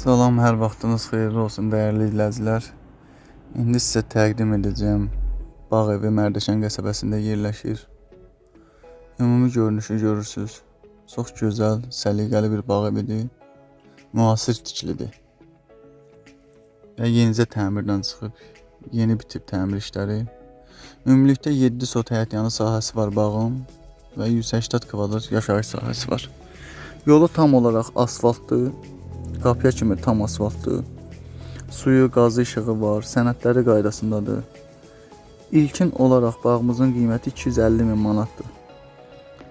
Salam, hər vaxtınız xeyirli olsun dəyərli izləyicilər. İndi sizə təqdim edəcəyim bağ evi Mərdəkan qəsəbəsində yerləşir. Ümumi görünüşü görürsüz. Çox gözəl, səliqəli bir bağ evidir. Müasir tikilidir. Və yenicə təmirdən çıxıb, yeni bitib təmir işləri. Ümumilikdə 7 sot həyət yanı sahəsi var bağın və 180 kvadrat yaşayış sahəsi var. Yolu tam olaraq asfaltdır. Qapıya kimi tam asfaltdır. Suyu, qazı işığı var, sənədləri qaydasındadır. İlkin olaraq bağımızın qiyməti 250 min manatdır.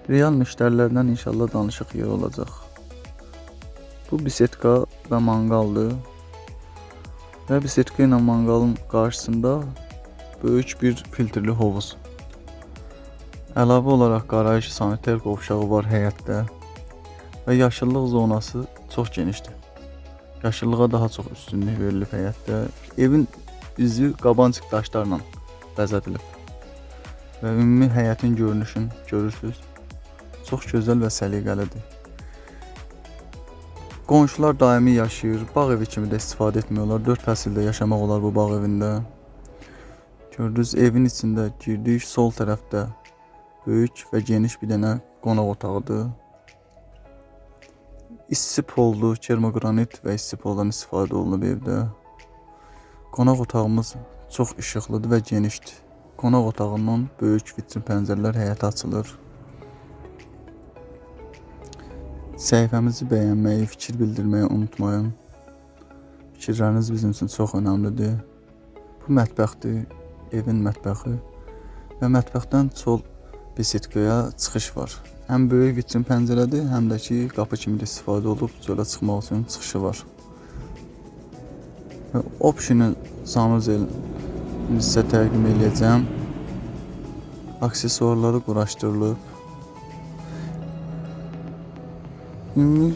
Real müştərilərdən inşallah danışıq yer olacaq. Bu bisetka və manqaldır. Və bisetka ilə manqalın qarşısında böyük bir filtrli hovuz. Əlavə olaraq qarayış sanitar qovşağı var həyətdə və yaşıllıq zonası çox genişdir. Yaşıllığa daha çox üstünlük verilib həyətdə. Evin üzü qabancıq daşlarla bəzədilib. Və ümumi həyətin görünüşünü görürsüz. Çox gözəl və səliqəlidir. Qonşular daimi yaşayır. Bağ evi kimi də istifadə etmiyorlar. 4 fəsildə yaşamaq olar bu bağ evində. Gördünüz evin içində girdik. Sol tərəfdə böyük və geniş bir dənə qonaq otağıdır. İsti poldu, kermogranit və isti poldan istifadə olunub evdə. Qonaq otağımız çox işıqlıdır və genişdir. Qonaq otağından böyük vitrin pəncərələr həyətə açılır. Səhifəmizi bəyənməyi, fikir bildirməyi unutmayın. Fikirləriniz bizim üçün çox önəmlidir. Bu mətbəxdir, evin mətbəxi və mətbəxdən sol besetkaya çıxış var. Həm böyük vitrin pəncərədir, həm də ki qapı kimi də istifadə olub çölə çıxmaq üçün çıxışı var. Və optionun sanuzel sizə təqdim edəcəm. Aksesuarları quraşdırılıb. Ümumi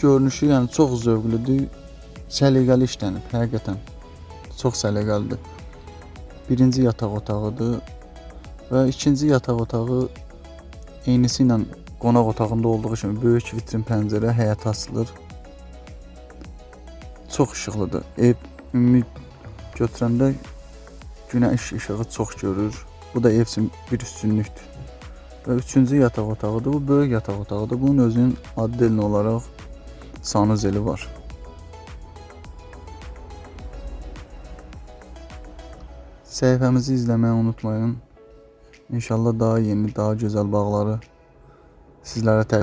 görünüşü yəni çox zövqlüdür. Səliqəli işlənib, həqiqətən. Çox səliqəlidir. Birinci yataq otağıdır və ikinci yataq otağı eynisi ilə qonaq otağında olduğu kimi böyük vitrin pəncərə həyətə açılır. Çox işıqlıdır. Ev ümumi götürəndə günəş işığı çox görür. Bu da ev üçün bir üstünlükdür. Və üçüncü yataq otağıdır. Bu böyük yataq otağıdır. Bunun özünün addelin olaraq sanuzeli var. Səhifəmizi izləməyi unutmayın. İnşallah daha yeni, daha gözəl bağları sizlərə təqdim